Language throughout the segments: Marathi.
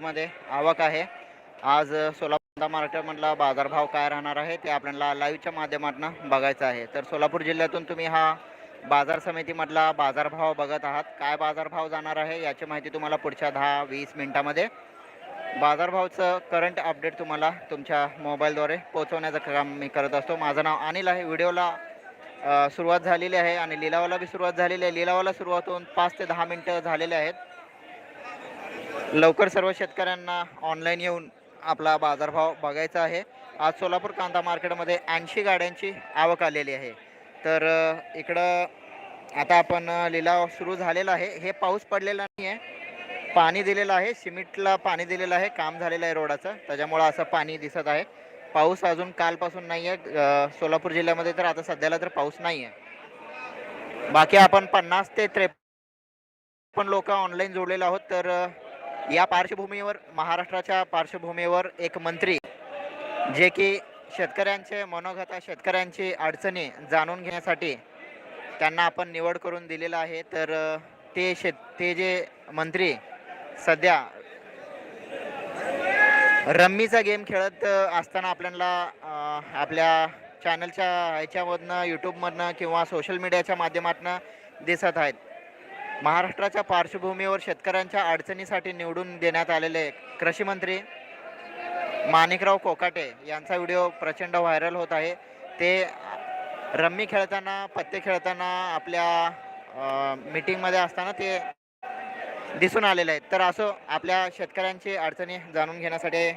मध्ये आवक आहे. आज सोलापूर मार्केटमधला बाजारभाव काय राहणार आहे ते आपल्याला लाईव्हच्या माध्यमातून बघायचं आहे. तर सोलापूर जिल्ह्यातून तुम्ही हा बाजार समितीमधला बाजारभाव बघत आहात. काय बाजारभाव जाणार आहे याची माहिती तुम्हाला पुढच्या दहा वीस मिनिटामध्ये. बाजारभावचं करंट अपडेट तुम्हाला तुमच्या मोबाईलद्वारे पोहोचवण्याचं काम मी करत असतो. माझं नाव अनिल आहे. व्हिडिओला सुरुवात झालेली आहे आणि लिलावाला बी सुरुवात झालेली आहे. लिलावाला सुरुवात होऊन पाच ते दहा मिनटं झालेले आहेत. लवकर सर्व शेतकऱ्यांना ऑनलाईन येऊन आपला बाजारभाव बघायचा आहे. आज सोलापूर कांदा मार्केटमध्ये ऐंशी गाड्यांची आवक आलेली आहे. तर इकडं आता आपण लिलाव सुरू झालेला आहे. हे पाऊस पडलेला नाही आहे पाणी दिलेलं आहे. सिमेंटला पाणी दिलेलं आहे. काम झालेलं आहे रोडाचं. त्याच्यामुळं असं पाणी दिसत आहे. पाऊस अजून कालपासून नाही आहे सोलापूर जिल्ह्यामध्ये तर आता सध्याला तर पाऊस नाही आहे बाकी आपण पन्नास ते त्रेपन्न लोक ऑनलाईन जोडलेलं आहोत. तर या पार्श्वभूमीवर महाराष्ट्राच्या पार्श्वभूमीवर एक मंत्री जे की शेतकऱ्यांचे मनोगता शेतकऱ्यांची अडचणी जाणून घेण्यासाठी त्यांना आपण निवड करून दिलेलं आहे. तर ते शेत ते जे मंत्री सध्या रम्मीचा गेम खेळत असताना आपल्याला आपल्या चॅनलच्या ह्याच्यामधनं यूट्यूबमधनं किंवा सोशल मीडियाच्या माध्यमातून दिसत आहेत. महाराष्ट्राच्या पार्श्वभूमीवर शेतकऱ्यांच्या अडचणीसाठी निवडून देण्यात आलेले कृषीमंत्री माणिकराव कोकाटे यांचा व्हिडिओ प्रचंड व्हायरल होत आहे. ते रम्मी खेळताना पत्ते खेळताना आपल्या मीटिंगमध्ये असताना ते दिसून आलेले आहेत. तर असं आपल्या शेतकऱ्यांची अडचणी जाणून घेण्यासाठी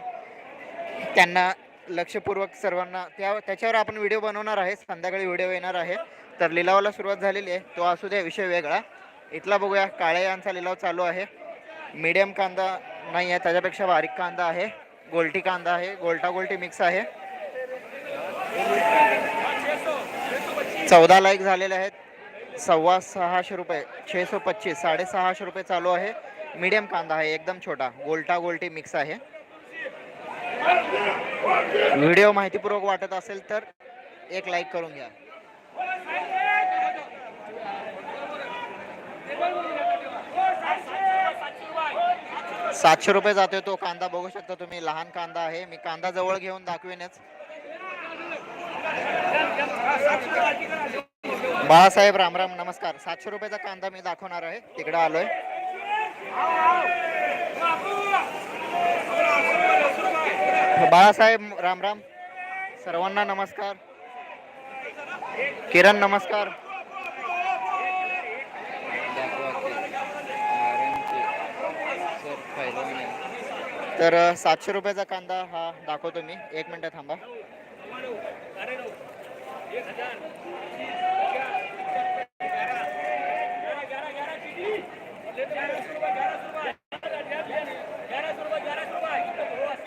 त्यांना लक्षपूर्वक सर्वांना त्या त्याच्यावर आपण व्हिडिओ बनवणार आहे. संध्याकाळी व्हिडिओ येणार आहे. तर लिलावाला सुरुवात झालेली आहे. तो असू दे विषय वेगळा. इथला बघूया काळ्या यांचा लिलाव चालू आहे. मीडियम कांदा नाही आहे त्याच्यापेक्षा बारीक कांदा आहे. गोलटी कांदा आहे गोलटा गोलटी मिक्स आहे. चौदा लाईक झालेले आहेत. सव्वा सहाशे रुपये छे सो पच्चीस साडेसहाशे रुपये चालू आहे. मीडियम कांदा आहे एकदम छोटा गोलटा गोलटी मिक्स आहे. व्हिडिओ माहितीपूर्वक वाटत असेल तर एक लाईक करून घ्या. सातशे रुपये जातोय तो कांदा. बघू शकता तुम्ही लहान कांदा आहे. मी कांदा जवळ घेऊन दाखवेनच. बाळासाहेब रामराम नमस्कार. सातशे रुपयाचा कांदा मी दाखवणार आहे. तिकडे आलोय. बाळासाहेब रामराम सर्वांना नमस्कार. किरण नमस्कार. तर सातशे रुपयाचा कांदा हा दाखवतो मी. एक मिनटं थांबा.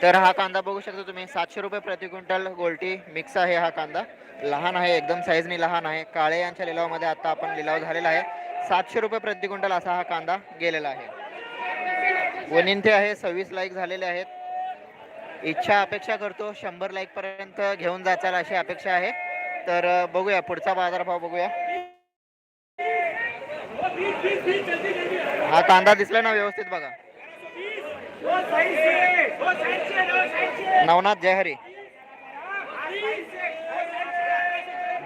तर हा कांदा बघू शकता तुम्ही. सातशे रुपये प्रति क्विंटल गोल्टी मिक्स आहे हा कांदा. लहान आहे एकदम साईजनी लहान आहे. काळे यांच्या लिलावामध्ये आता आपण लिलाव झालेला आहे. सातशे रुपये प्रति क्विंटल असा हा कांदा गेलेला आहे. वनिंते आहे सव्वीस लाईक झालेले आहेत. इच्छा अपेक्षा करतो शंभर लाईक पर्यंत घेऊन जाचाल अशी अपेक्षा आहे. तर बघूया पुढचा बाजारभाव बघूया. हा कांदा दिसला ना व्यवस्थित बघा. नवनाथ जयहरी.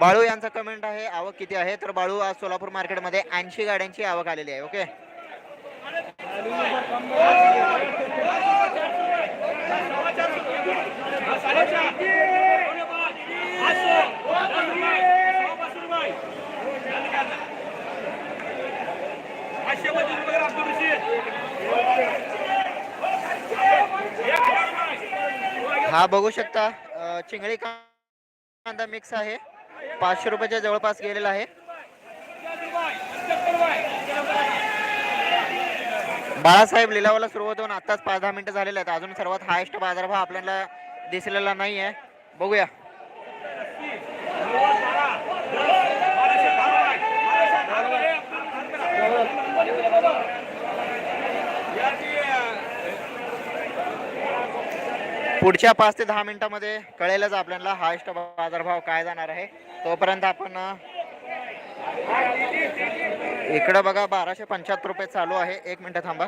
बाळू यांचा कमेंट आहे आवक किती आहे? तर बाळू आज सोलापूर मार्केटमध्ये ऐंशी गाड्यांची आवक आलेली आहे ओके हा बघू शकता चिंगळी कांदा मिक्स आहे. पाचशे रुपयाच्या जवळपास गेलेला आहे. बाळासाहेब लिलावाला सुरुवात होऊन आताच पाच दहा मिनिटं झालेले आहेत. अजून सर्वात हायेस्ट बाजारभाव आपल्याला दिसलेला नाही आहे. बघूया. पुढच्या पाच ते दहा मिनिटामध्ये कळेलच आपल्याला हायस्ट बाजारभाव काय जाणार आहे. तोपर्यंत आपण इकडं बघा बाराशे पंच्याहत्तर रुपये चालू आहे. एक मिनिट थांबा.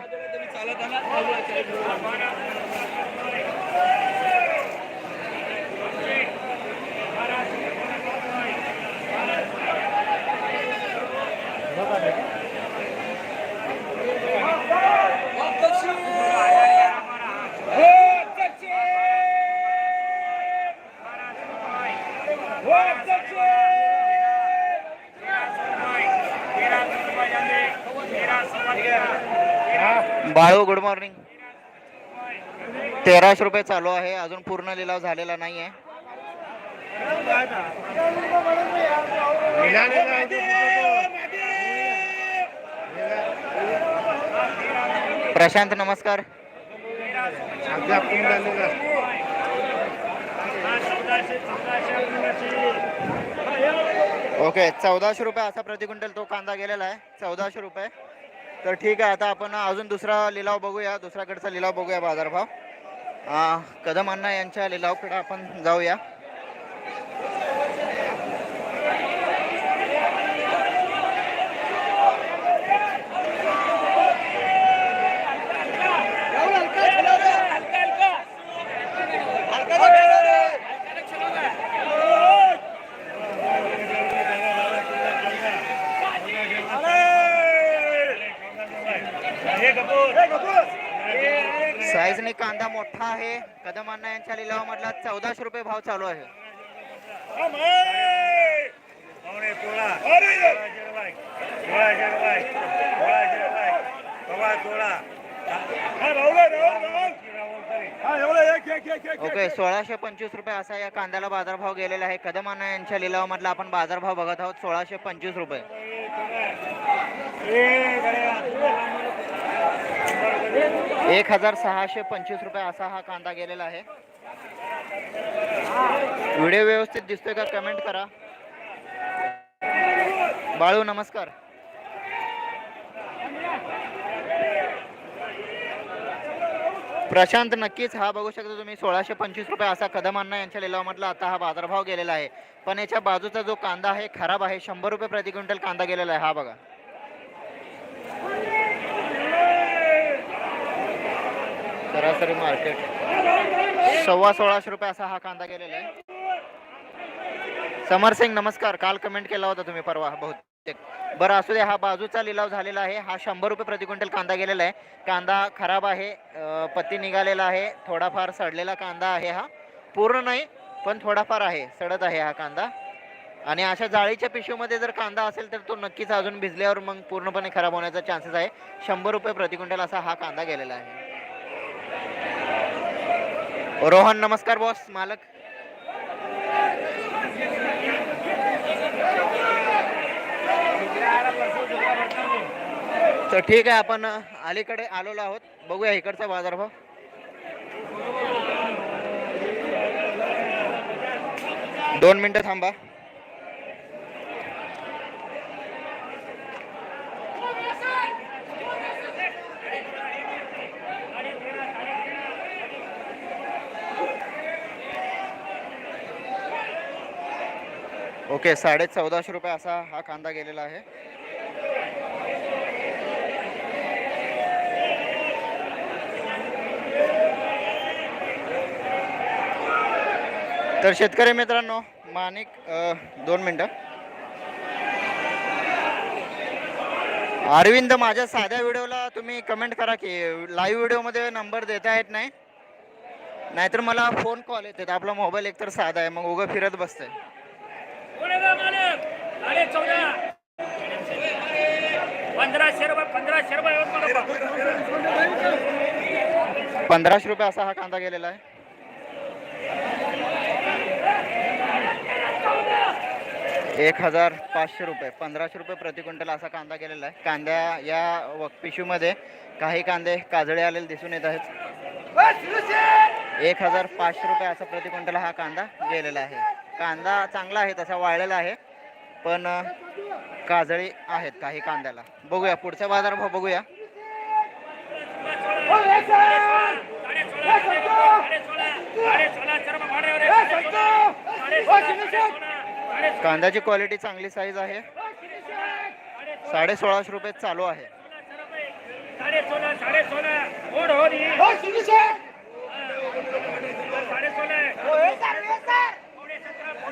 बाळू गुड मॉर्निंग तेराशे रुपये चालू आहे. अजून पूर्ण लिलाव झालेला नाही आहे प्रशांत नमस्कार. ओके चौदाशे रुपये असा प्रति क्विंटल तो कांदा गेलेला आहे. चौदाशे रुपये. तर ठीक आहे आता आपण अजून दुसरा लिलाव बघूया. दुसऱ्याकडचा लिलाव बघूया बाजारभाव. कदम अण्णा यांच्या लिलावकडे आपण जाऊया. साईजने कांदा मोठा आहे. कदम अण्णा यांच्या लिलावामधला चौदाशे रुपये भाव चालू आहे. ओके सोळाशे पंचवीस रुपये असा या कांद्याला बाजारभाव गेलेला आहे. कदम अण्णा यांच्या लिलावामधला आपण बाजारभाव बघत आहोत. सोळाशे पंचवीस रुपये. एक हजार सहाशे पंचवीस रुपये असा हा कांदा गेलेला आहे. व्हिडिओ व्यवस्थित दिसतोय का? कमेंट करा. बाळू नमस्कार. प्रशांत नक्कीच हा बघू शकता तुम्ही. सोळाशे पंचवीस रुपये असा कदम अण्णा यांच्या लिलावामधला आता हा बाजारभाव गेलेला आहे. पण याच्या बाजूचा जो कांदा आहे खराब आहे. शंभर रुपये प्रति क्विंटल कांदा गेलेला आहे. हा बघा. सरासरी मार्केट. सव्वा सोळाशे रुपये असा हा कांदा गेलेला आहे. समर सिंग नमस्कार. काल कमेंट केला होता तुम्ही परवा. बहुत बरं असू दे हा बाजूचा लिलाव झालेला आहे. हा शंभर रुपये प्रति क्विंटल कांदा गेलेला आहे. कांदा खराब आहे पत्ती निघालेला आहे. थोडाफार सडलेला कांदा आहे हा. पूर्ण नाही पण थोडाफार आहे सडत आहे हा कांदा. आणि अशा जाळीच्या पिशवीमध्ये जर कांदा असेल तर तो नक्कीच अजून भिजल्यावर मग पूर्णपणे खराब होण्याचा चान्सेस आहे. शंभर रुपये प्रति क्विंटल असा हा कांदा गेलेला आहे. रोहन नमस्कार बॉस मालक. तर ठीक आहे आपण अलीकडे आलेलो आहोत. बघूया इकडचा बाजारभाव. दोन मिनिटं थांबा. ओके साडे चौदाशे रुपये असा हा कांदा गेलेला आहे. तर शेतकरी मित्रांनो मानिक दोन मिनटं. अरविंद माझ्या साध्या व्हिडिओला तुम्ही कमेंट करा की लाईव्ह व्हिडिओमध्ये नंबर देता येत नाही. नाहीतर मला फोन कॉल येतात. आपला मोबाईल एकतर साधा आहे मग उगं फिरत बसतंय. पंधराशे रुपये पंधराशे रुपये पंधराशे रुपये असा हा कांदा गेलेला आहे. एक हजार पाचशे रुपये पंधराशे रुपये प्रति क्विंटल असा कांदा गेलेला आहे. कांद्या या व- पिशवीमध्ये काही कांदे काजळे आलेले दिसून येत आहेत. एक हजार पाचशे रुपये असा प्रति क्विंटल हा कांदा गेलेला आहे. कांदा चांगला आहे तसा वाळलेला आहे. पण काजळी आहेत काही कांद्याला. बघूया पुढचा बाजारभाव बघूया. कांद्याची क्वालिटी चांगली साईज आहे. साडे सोळाशे रुपये चालू आहे. साडे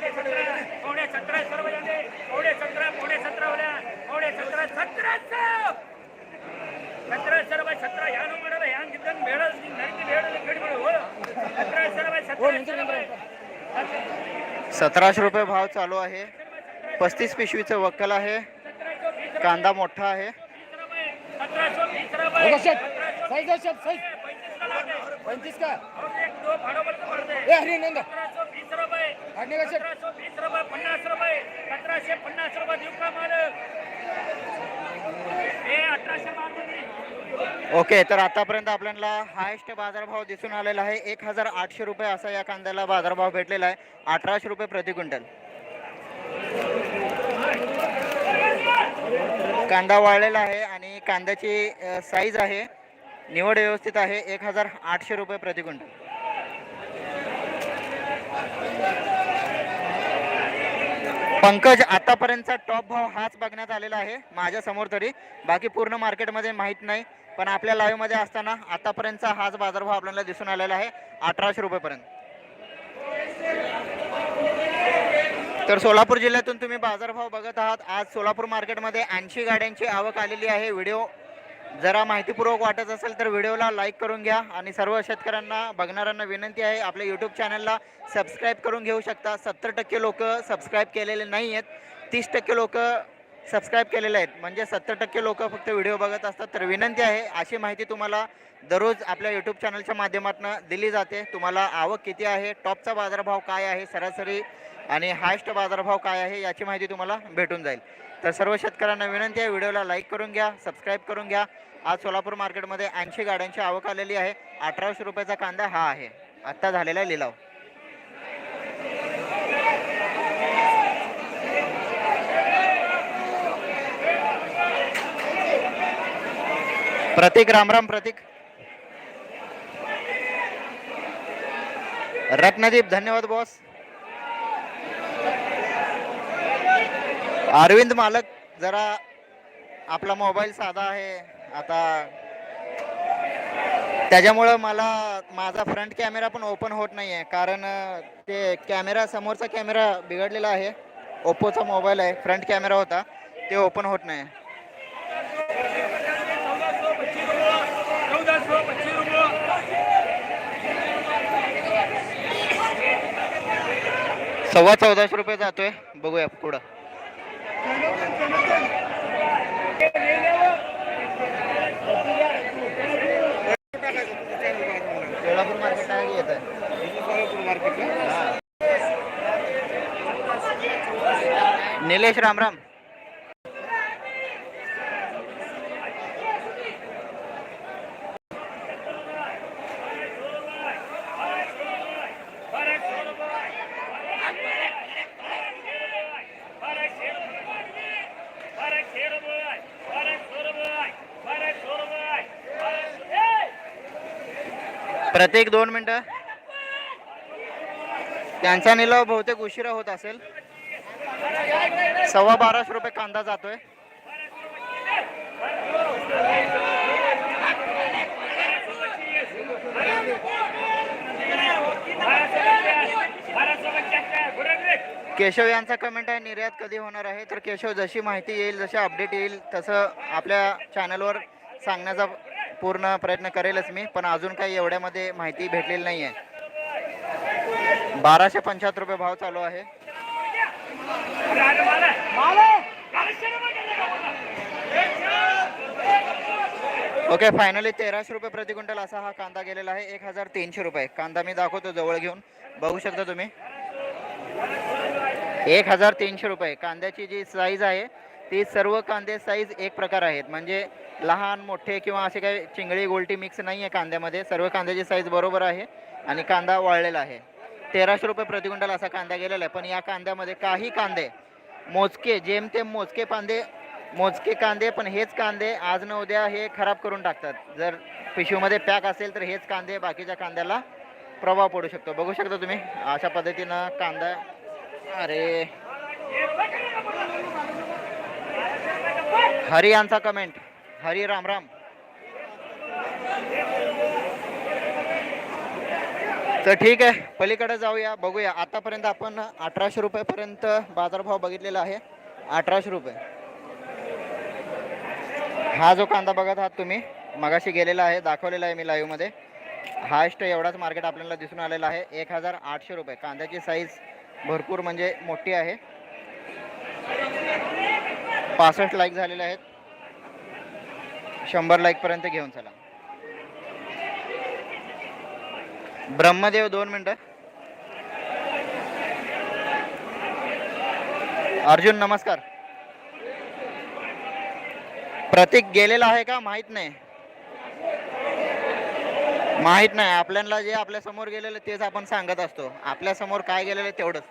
हो सतरा सतरा सर्व झाले सतरा सतरा होल्या सतरा सतराशे सतरा सर्व सतरा या हो. सतरा सर्व सतरा रुपये भाव चालू आहे. पस्तीस पिशवीचं वक्कल आहे. कांदा मोठा आहे. साईज पंचवीस का? ए सतराशे वीस रुपये. वीस रुपये पन्नास रुपये. सतराशे पन्नास रुपये देऊ का मालक हे अठराशे ओके तर आतापर्यंत आपल्याला हायेस्ट बाजारभाव दिसून आलेला आहे. एक हजार आठशे रुपये असा या कांद्याला बाजारभाव भेटलेला आहे. अठराशे रुपये प्रति क्विंटल. कांदा वाळलेला आहे आणि कांद्याची साईज आहे. निवड व्यवस्थित आहे. एक हजार आठशे रुपये प्रति क्विंटल. पंकज आतापर्यंतचा टॉप भाव हाच बघण्यात आलेला आहे माझ्यासमोर तरी. बाकी पूर्ण मार्केटमध्ये माहीत नाही पण आपल्या लाईव्हमध्ये असताना आतापर्यंतचा हाच बाजारभाव आपल्याला दिसून आलेला आहे अठराशे रुपयेपर्यंत. तर सोलापूर जिल्ह्यातून तुम्ही बाजारभाव बघत आहात आज सोलापूर मार्केटमध्ये ऐंशी गाड्यांची आवक आलेली आहे व्हिडिओ जरा माहितीपूर्वक वाटत असेल तर व्हिडिओला लाईक करून घ्या आणि सर्व शेतकऱ्यांना बघणाऱ्यांना विनंती आहे आपल्या यूट्यूब चॅनलला सबस्क्राईब करून घेऊ शकता. सत्तर टक्के लोक सबस्क्राईब केलेले नाही आहेत. तीस टक्के लोक सबस्क्राईब केलेले आहेत. म्हणजे सत्तर टक्के लोक फक्त व्हिडिओ बघत असतात. तर विनंती आहे अशी माहिती तुम्हाला दररोज आपल्या यूट्यूब चॅनलच्या माध्यमातून दिली जाते. तुम्हाला आवक किती आहे? टॉपचा बाजारभाव काय आहे? सरासरी आणि हायस्ट बाजारभाव काय आहे? याची माहिती तुम्हाला भेटून जाईल. तर सर्व शेतकऱ्यांना विनंती आहे व्हिडिओला लाईक करून घ्या सबस्क्राईब करून घ्या. आज सोलापूर मार्केटमध्ये ऐंशी गाड्यांची आवक आलेली आहे. अठराशे रुपयाचा कांदा हा आहे. आत्ता झालेला लिलाव. प्रतीक रामराम प्रतीक. रत्नदीप धन्यवाद बॉस अरविंद मालक जरा आपला मोबाईल साधा आहे. आता त्याच्यामुळं मला माझा फ्रंट कॅमेरा पण ओपन होत नाही आहे कारण ते कॅमेरा समोरचा कॅमेरा बिघडलेला आहे. ओप्पोचा मोबाईल आहे. फ्रंट कॅमेरा होता. ते ओपन होत नाही सव्वा चौदाशे रुपये जातोय. बघूया पुढं. सोलापूर मार्केट आहे येत निलेश रामराम प्रत्येक दोन मिनटं. त्यांचा निलाव बहुतेक उशिरा होत असेल. सव्वा बाराशे रुपये कांदा जातोय. केशव यांचा कमेंट आहे निर्यात कधी होणार आहे? तर केशव जशी माहिती येईल जशी अपडेट येईल तसं आपल्या चॅनलवर सांगण्याचा पूर्ण प्रयत्न करेलच मी पण अजून काही एवढ्यामध्ये माहिती भेटलेली नाही आहे बाराशे पंच्याहत्तर रुपये भाव चालू आहे. ओके फायनली तेराशे रुपये प्रति क्विंटल असा हा कांदा गेलेला आहे एक हजार तीनशे रुपये. कांदा मी दाखवतो जवळ घेऊन. बघू शकता तुम्ही. एक हजार तीनशे रुपये. कांद्याची जी साईज आहे ती सर्व कांदे साईज एक प्रकार आहेत. म्हणजे लहान मोठे किंवा असे काही चिंगळी गोलटी मिक्स नाही आहे कांद्यामध्ये. सर्व कांद्याची साईज बरोबर आहे आणि कांदा वाळलेला आहे. तेराशे रुपये प्रति क्विंटल असा कांदा गेलेला आहे. पण या कांद्यामध्ये काही कांदे मोजके जेमतेम मोजके कांदे मोजके कांदे पण हेच कांदे आज न उद्या हे खराब करून टाकतात. जर पिशवीमध्ये पॅक असेल तर हेच कांदे बाकीच्या कांद्याला प्रभाव पडू शकतो. बघू शकता तुम्ही अशा पद्धतीनं कांदा अरे. हरी यांचा कमेंट हरी राम राम. तर ठीक आहे पलीकडे जाऊया बघूया. आतापर्यंत आपण अठराशे रुपयेपर्यंत बाजारभाव बघितलेला आहे. अठराशे रुपये. हा जो कांदा बघत आहात तुम्ही मगाशी गेलेला आहे दाखवलेला आहे मी लाईव्हमध्ये हायस्ट एवढाच मार्केट आपल्याला दिसून आलेला आहे एक हजार आठशे रुपये. कांद्याची साईज भरपूर म्हणजे मोठी आहे. पासष्ट लाईक झालेले आहेत. शंभर लाईकपर्यंत घेऊन चला ब्रह्मदेव दोन मिनटं अर्जुन नमस्कार प्रतीक गेलेला आहे का माहीत नाही माहीत नाही आपल्याला जे आपल्यासमोर गेलेलं तेच आपण सांगत असतो आपल्यासमोर काय गेलेलं तेवढंच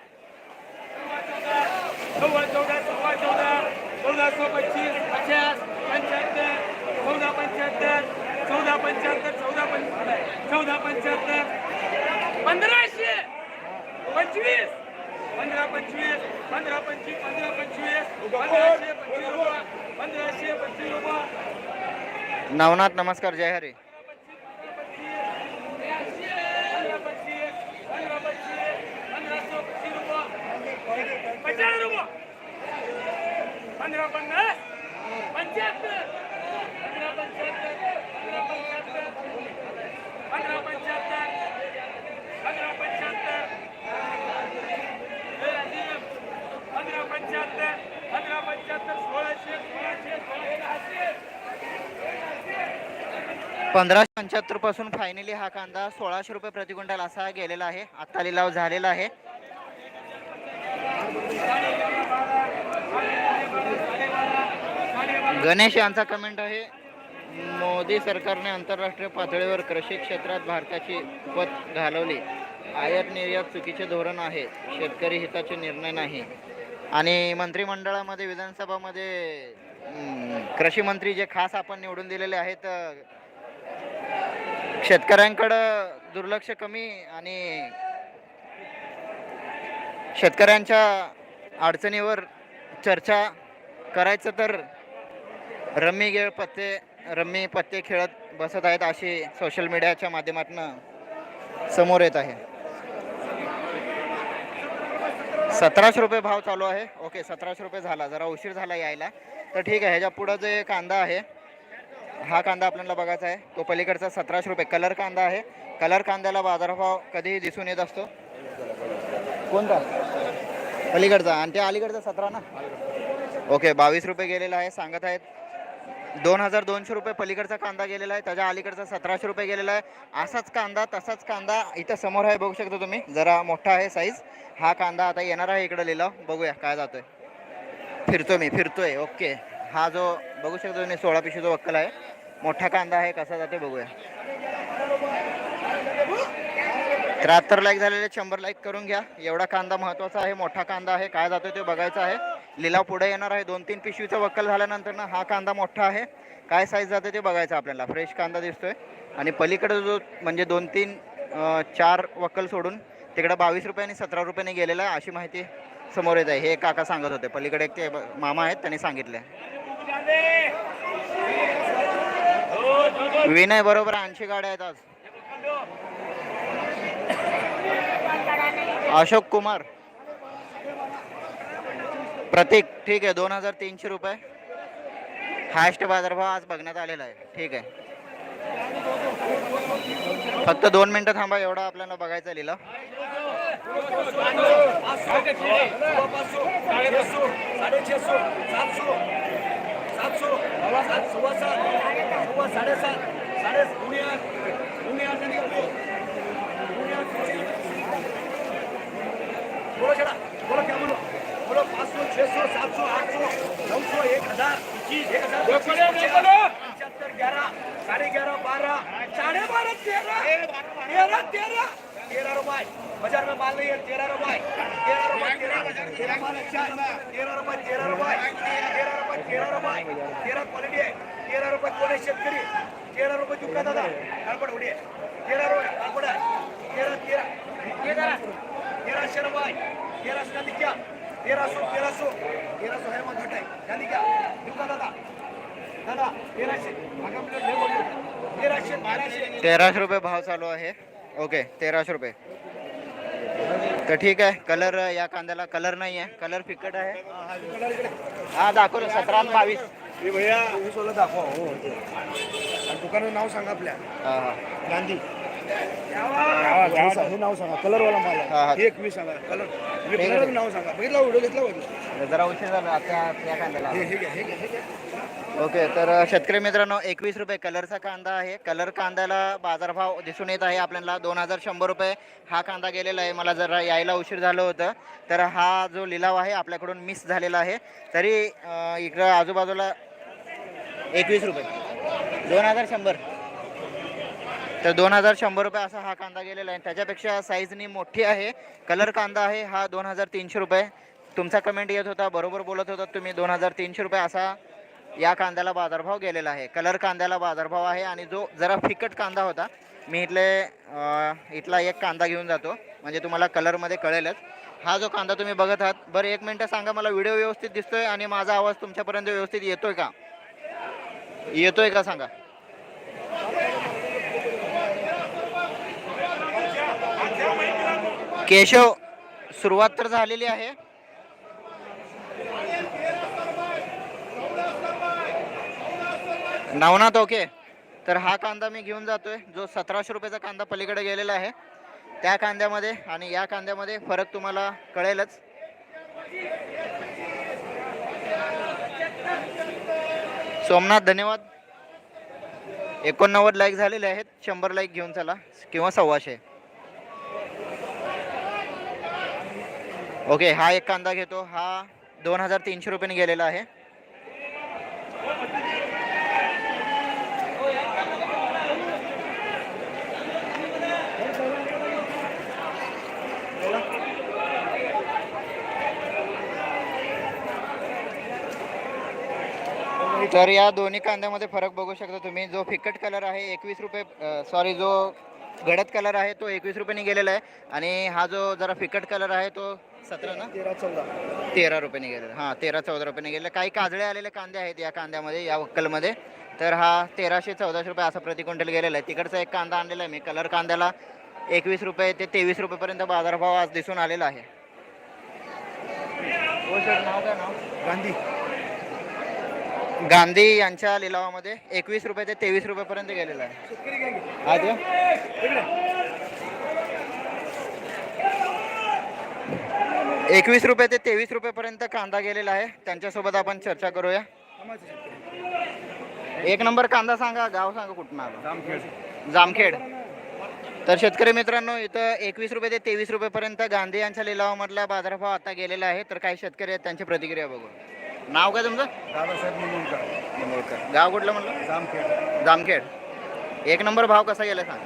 चौदा चौदा चौदा चौदा सौ पच्चीस पचास पंच्याहत्तर चौदा पंच्याहत्तर चौदा पंच्याहत्तर चौदा पंच चौदा पंच्याहत्तर. पंधराशे. पंचवीस. पंधरा पंचवीस. पंधरा पंचवीस. पंधरा पंचवीस. पंधराशे पंचवीस रुपये. पंधराशे पंचवीस रुपये. नवनाथ नमस्कार जय हरी. पंधरा पन्नास. पंच्याहत्तर. पंधरा पंच्याहत्तर पंधरा पंच्याहत्तर पंधरा पंच्याहत्तर पंधरा पंच्याहत्तर हे राजीव, पंधरा पंच्याहत्तर पंधरा पंच्याहत्तर सोळाशे सोळाशे सोळाशे पंधराशे पंच्याहत्तरपासून फायनली हा कांदा सोळाशे रुपये प्रति क्विंटल असा गेलेला आहे. आत्ता लिलाव झालेला आहे. गणेश यांचा कमेंट आहे. मोदी सरकारने आंतरराष्ट्रीय पातळीवर कृषी क्षेत्रात भारताची पत घालवली. आयात निर्यात चुकीचे धोरण आहे. शेतकरी हिताचे निर्णय नाही. आणि मंत्रिमंडळामध्ये विधानसभामध्ये कृषी मंत्री जे खास आपण निवडून दिलेले आहेत शेतकऱ्यांकडं दुर्लक्ष कमी आणि शेतकऱ्यांच्या अडचणीवर चर्चा करायचं तर रम्मी गेळ पत्ते रम्मी पत्ते खेळत बसत आहेत अशी सोशल मीडियाच्या माध्यमातून समोर येत आहे. सतराशे रुपये भाव चालू आहे. ओके सतराशे रुपये झाला. जरा उशीर झाला यायला. तर ठीक आहे ह्याच्या पुढं जे कांदा आहे हा कांदा आपल्याला बघायचा आहे. तो पलीकडचा सतराशे रुपये. कलर कांदा आहे. कलर कांद्याला बाजारभाव कधीही दिसून येत असतो. कोणता? पलीकडचा. आणि ते अलीकडचा सतरा ना? ओके बावीस रुपये गेलेला आहे. सांगत आहेत दोन हजार दोनशे रुपये पलीकडचा कांदा गेलेला आहे त्याच्या अलीकडचा सतराशे रुपये गेलेला आहे. असाच कांदा तसाच कांदा इथं समोर आहे बघू शकता तुम्ही. जरा मोठा आहे साईज हा कांदा आता येणार आहे इकडं लिलाव बघूया काय जातोय. फिरतो मी फिरतोय. ओके हा जो बघू शकतो तुम्ही सोळा पिशवी जो वक्कल आहे. मोठा कांदा आहे कसा जाते बघूया. त्र्याहत्तर लाईक झालेले शंभर लाईक करून घ्या. एवढा कांदा महत्त्वाचा आहे मोठा कांदा आहे काय जातोय ते बघायचं आहे. लिलाव पुढे येणार आहे. दोन तीन पिशवीचा वक्कल झाल्यानंतर ना हा कांदा मोठा आहे. काय साईज जाते ते बघायचं आपल्याला. फ्रेश कांदा दिसतोय. आणि पलीकडे जो म्हणजे दोन तीन चार वक्कल सोडून तिकडं बावीस रुपये आणि सतरा रुपयाने गेलेला आहे अशी माहिती समोर येत आहे. हे काका सांगत होते. पलीकडे एक ते मामा आहेत त्यांनी सांगितले विनय बरोबर ऐंशी गाड्या आहेत आज. अशोक कुमार. प्रतीक ठीक आहे दोन हजार तीनशे रुपये हायस्ट बाजारभाव आज बघण्यात आलेला आहे ठीक आहे फक्त दोन मिनटं थांबा एवढा आपल्याला बघायचं लिहिलं बोलो चला बोलो बोलो पाँच सौ छह सौ सात सौ आठ सौ नौ सौ एक हजार. पच्चीस एक हजार पचहत्तर ग्यारह साढ़े ग्यारह बारह साढ़े बारह तेरह तेरह तेरह तेरह रुपए बाजार में माल नहीं है तेरह रुपए तेरह रुपए तेरह तेरह माल अच्छा है. तेरह रुपए तेरह रुपए तेरह रुपए तेरह रुपए तेरह क्वालिटी है. तेरह रुपए कोण शेतकरी? तेरह रुपये चुका दादा. गडबड उडी तेरह रुपये गडबड आहे. तेरह तेरह तेराशे रुपये तेराशे झाली क्या तेरा सौ तेरा सौ. तेरा सौ है मग घट आहे. झाली क्या चुका दादा. तेराशे. बाराशे. तेराशे रुपये भाव चालू आहे. ओके तेराशे रुपये. तर ठीक आहे कलर या कांद्याला कलर नाही आहे. कलर फिकट आहे. हा दाखव सतरा बावीस. हे भैया दाखवा. हो. आणि दुकानाचं नाव सांगा आपल्या. हा हा. गांधी. हे नाव सांगा कलरवाला माल हा, हा. आहे हे एकवीस सांगा कलर. आहे. कलर नाव सांगा. बघितला व्हिडिओ घेतला बघितला. जरा उशीर झाला आता या कांद्याला हे हे घ्या हे घ्या हे घ्या. ओके तर शेतकरी मित्रांनो एकवीस रुपये कलरचा कांदा आहे. कलर कांद्याला बाजारभाव दिसून येत आहे आपल्याला. दोन हजार शंभर रुपये हा कांदा गेलेला आहे. मला जरा यायला उशीर झालं होतं. तर हा जो लिलाव आहे आपल्याकडून मिस झालेला आहे. तरी अ, इकडं आजूबाजूला एकवीस रुपये. दोन हजार शंभर. तर दोन हजार शंभर रुपये असा हा कांदा गेलेला आहे. त्याच्यापेक्षा साईजनी मोठी आहे. कलर कांदा आहे हा दोन हजार तीनशे रुपये. तुमचा कमेंट येत होता बरोबर बोलत होता तुम्ही. दोन हजार तीनशे रुपये असा या कांद्याला बाजारभाव गेलेला आहे. कलर कांद्याला बाजारभाव आहे आणि जो जरा फिकट कांदा होता मी इथले इथला एक कांदा घेऊन जातो. म्हणजे तुम्हाला कलरमध्ये कळेलच. हा जो कांदा तुम्ही बघत आहात बरं एक मिनटं सांगा मला व्हिडिओ व्यवस्थित दिसतोय आणि माझा आवाज तुमच्यापर्यंत व्यवस्थित येतोय का? येतोय का सांगा? केशव सुरुवात तर झालेली आहे. नवनाथ ओके. तर हा कांदा मी घेऊन जातोय जो सतराशे रुपयाचा कांदा पलीकडे गेलेला आहे. त्या कांद्यामध्ये आणि या कांद्यामध्ये फरक तुम्हाला कळेलच. सोमनाथ धन्यवाद. एकोणनव्वद लाईक झालेले आहेत शंभर लाईक घेऊन चला किंवा सव्वाशे. ओके हा एक कांदा घेतो. हा दोन हजार तीनशे रुपयाने गेलेला आहे. तर या दोन्ही कांद्यामध्ये फरक बघू शकता तुम्ही. जो फिकट कलर आहे एकवीस रुपये सॉरी जो गडद कलर आहे तो एकवीस रुपयाने गेलेला आहे. आणि हा जो जरा फिकट कलर आहे तो सतरा ना? तेरा चौदा. तेरा रुपयाने गेलेला हां तेरा चौदा रुपयाने गेलेला काही काजळे आलेले कांदे आहेत या कांद्यामध्ये या वक्कलमध्ये. तर हा तेराशे चौदाशे रुपये असा प्रति क्विंटल गेलेला आहे. तिकडचा एक कांदा आणलेला आहे मी. कलर कांद्याला एकवीस रुपये ते तेवीस रुपयेपर्यंत बाजारभाव आज दिसून आलेला आहे. हो सर नाव काय नाव? गांधी. गांधी यांच्या लिलावामध्ये एकवीस रुपये ते तेवीस रुपयेपर्यंत गेलेला आहे. शेतकरी घ्या की. हा ते एकवीस रुपये ते तेवीस रुपयेपर्यंत कांदा गेलेला आहे. त्यांच्यासोबत आपण चर्चा करूया. एक नंबर कांदा सांगा गाव सांगा कुठून आला? जामखेड. तर शेतकरी मित्रांनो इथं एकवीस रुपये ते तेवीस रुपयेपर्यंत गांधी यांच्या लिलावामधला बाजारभाव आता गेलेला आहे. तर काही शेतकरी आहेत त्यांची प्रतिक्रिया बघू. नाव काय तुमचं? दादासाहेब गाव कुठलं म्हणलं? जामखेड. जामखेड. एक नंबर भाव कसा गेला सांग.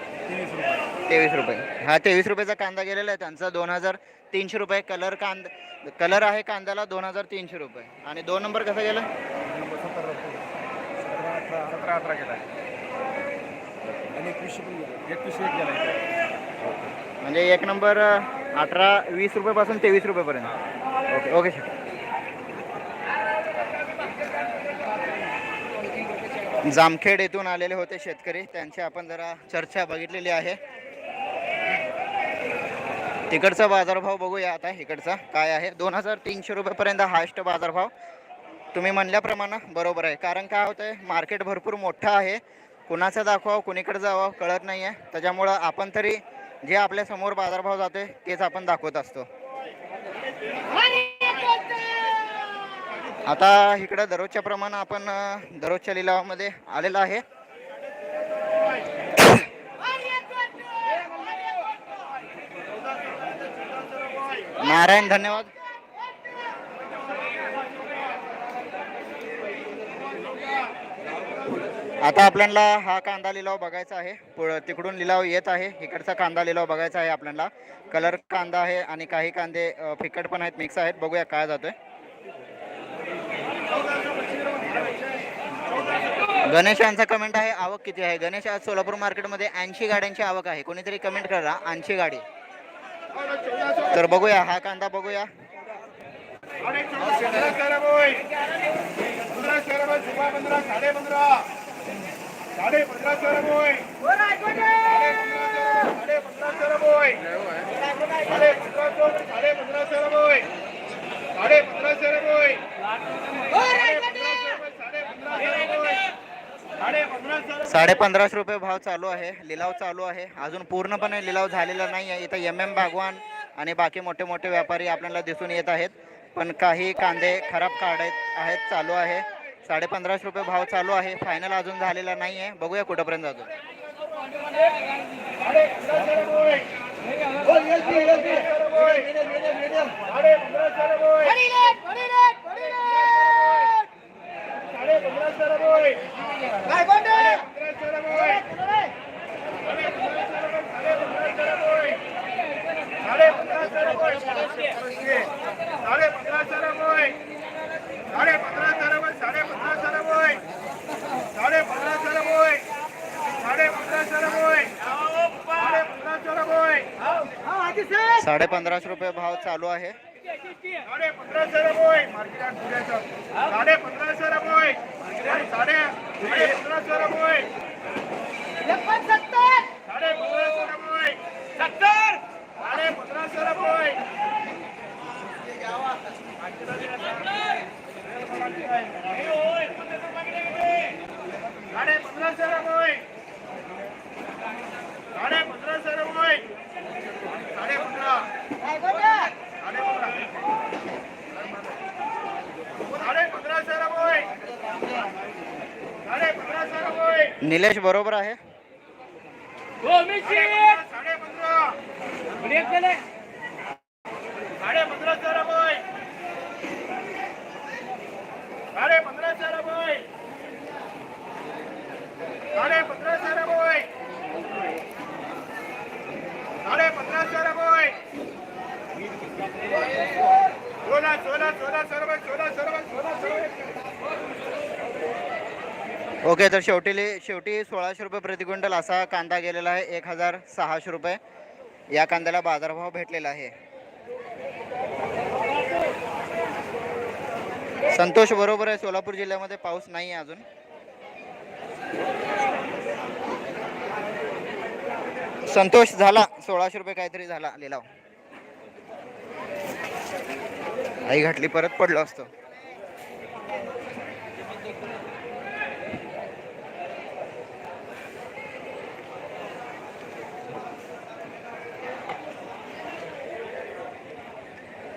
तेवीस रुपये. हा तेवीस रुपयाचा कांदा गेलेला आहे. त्यांचा दोन हजार तीनशे रुपये कलर कांद कलर आहे कांद्याला दोन हजार तीनशे रुपये. आणि दोन नंबर कसा गेला? सतरा अठरा गेला. आणि एकवीसशे एक गेला. म्हणजे एक नंबर अठरा वीस रुपयापासून तेवीस रुपयेपर्यंत. ओके. ओके सर जामखेड येथून आलेले होते शेतकरी. त्यांची आपण जरा चर्चा बघितलेली आहे. तिकडचा बाजारभाव बघूया आता इकडचा काय आहे? दोन हजार तीनशे रुपयेपर्यंत हायस्ट बाजारभाव. तुम्ही म्हणल्याप्रमाणे बरोबर आहे. कारण काय होतं आहे मार्केट भरपूर मोठं आहे. कुणाचं दाखवावं कुणीकडे जावं कळत नाही आहे त्याच्यामुळं आपण तरी जे आपल्यासमोर बाजारभाव जाते तेच आपण दाखवत असतो. आता इकडं दररोजच्या प्रमाणे आपण दररोजच्या लिलावामध्ये आलेलं आहे. नारायण धन्यवाद. आता आपल्याला हा कांदा लिलाव बघायचा आहे. तिकडून लिलाव येत आहे. इकडचा कांदा लिलाव बघायचा आहे आपल्याला. कलर कांदा आहे आणि काही कांदे फिकट पण आहेत मिक्स आहेत. बघूया काय जातोय. गणेश यांचा कमेंट आहे आवक किती आहे? गणेश आज सोलापूर मार्केटमध्ये ऐंशी गाड्यांची आवक आहे. कोणीतरी कमेंट करा ऐंशी गाडी. तर बघूया हा कांदा बघूया. साडे चौदा पंधरा साडे पंधराशे रुपये भाव चालू आहे लिलाव चालू आहे. अजून पूर्णपणे लिलाव झालेला नाही आहे. इथं एम एम भागवान आणि बाकी मोठे मोठे व्यापारी आपल्याला दिसून येत आहेत. पण काही कांदे खराब काढत आहेत चालू आहे. साडे पंधराशे रुपये भाव चालू आहे. फायनल अजून झालेला नाही आहे. बघूया कुठंपर्यंत अजून साडे पंधराशे रुपये भाव चालू आहे साडे पंधराशे रुपये मार्केटात साडे पंधराशे रुपये साडे पंधराशे रुपये पंधरा तेरा बोय सोळा सोळा सोळा सर्व सोळा सर्व सोळा सर्व ओके तर शेवटी शेवटी सोळाशे रुपये प्रति क्विंटल असा कांदा गेलेला आहे एक हजार सहाशे रुपये. या कांद्याला बाजारभाव भेटलेला आहे. संतोष बरोबर आहे सोलापूर जिल्ह्यामध्ये पाऊस नाही आहे अजून. संतोष झाला. सोळाशे रुपये काहीतरी झाला लिलाव. आई घाटली परत पडलो असतो.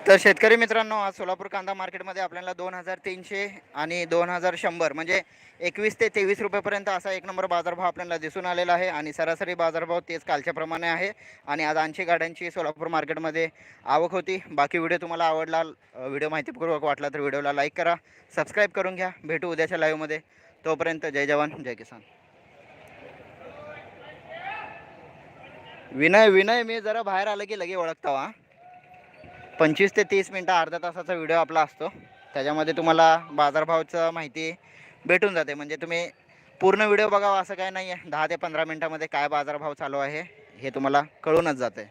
तर शेतकरी मित्रांनो आज सोलापूर कांदा मार्केटमध्ये आपल्याला दोन हजार तीनशे आणि दोन हजार शंभर म्हणजे एकवीस ते तेवीस रुपयेपर्यंत असा एक नंबर बाजारभाव आपल्याला दिसून आलेला आहे आणि सरासरी बाजारभाव तेच कालच्याप्रमाणे आहे आणि आज आणखी गाड्यांची सोलापूर मार्केटमध्ये आवक होती. बाकी व्हिडिओ तुम्हाला आवडला व्हिडिओ माहितीपूर्वक वाटला तर व्हिडिओला लाईक करा सबस्क्राईब करून घ्या. भेटू उद्याच्या लाईव्हमध्ये. तोपर्यंत जय जवान जय किसान. विनय विनय मी जरा बाहेर आलं की लगे ओळखता वा पंचवीस ते तीस मिनटं अर्ध्या तासाचा व्हिडिओ आपला असतो. त्याच्यामध्ये तुम्हाला बाजारभावचं माहिती भेटून जाते. म्हणजे तुम्ही पूर्ण व्हिडिओ बघावा असं काय नाही आहे दहा ते पंधरा मिनटामध्ये काय बाजारभाव चालू आहे हे तुम्हाला कळूनच जाते.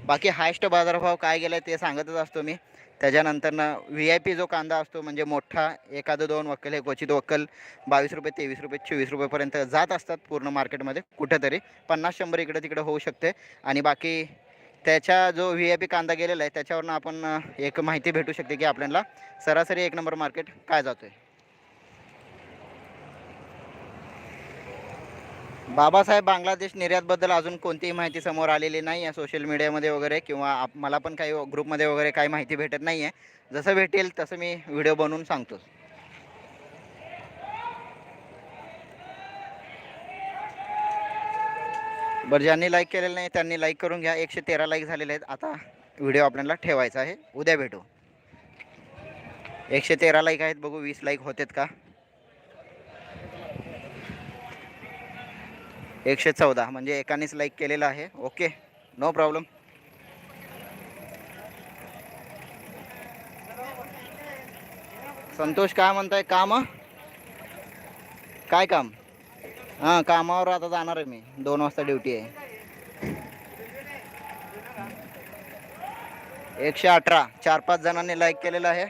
बाकी हायस्ट बाजारभाव काय गेला ते सांगतच असतो मी. त्याच्यानंतरनं व्ही आय पी जो कांदा असतो म्हणजे मोठा एखादं दोन वक्कल हे क्वचित वक्कल बावीस रुपये तेवीस रुपये चोवीस रुपयेपर्यंत जात असतात पूर्ण मार्केटमध्ये कुठेतरी. पन्नास शंभर इकडं तिकडं होऊ शकते. आणि बाकी त्याच्या जो व्ही आय पी कांदा गेलेला आहे त्याच्यावरनं आपण एक माहिती भेटू शकते की आपल्याला. सरासरी एक नंबर मार्केट काय जातोय? बाबासाहेब बांगलादेश निर्यातबद्दल अजून कोणतीही माहिती समोर आलेली नाही आहे सोशल मीडियामध्ये वगैरे किंवा आप मला पण काही ग्रुपमध्ये वगैरे काही माहिती भेटत नाही आहे जसं भेटेल तसं मी व्हिडिओ बनवून सांगतो. बरं ज्यांनी लाईक केलेलं नाही त्यांनी लाईक करून घ्या. एकशे तेरा लाईक झालेले आहेत. आता व्हिडिओ आपल्याला ठेवायचा आहे. उद्या भेटू. एकशे तेरा लाईक आहेत. बघू वीस लाईक होतात का? एकशे चौदा म्हणजे एकानेच लाईक केलेलं आहे. ओके नो प्रॉब्लेम संतोष काय म्हणताय? काम काय काम? हां कामावर आता जाणार आहे मी. दोन वाजता ड्युटी आहे. एकशे अठरा. चार पाच जणांनी लाईक केलेलं आहे.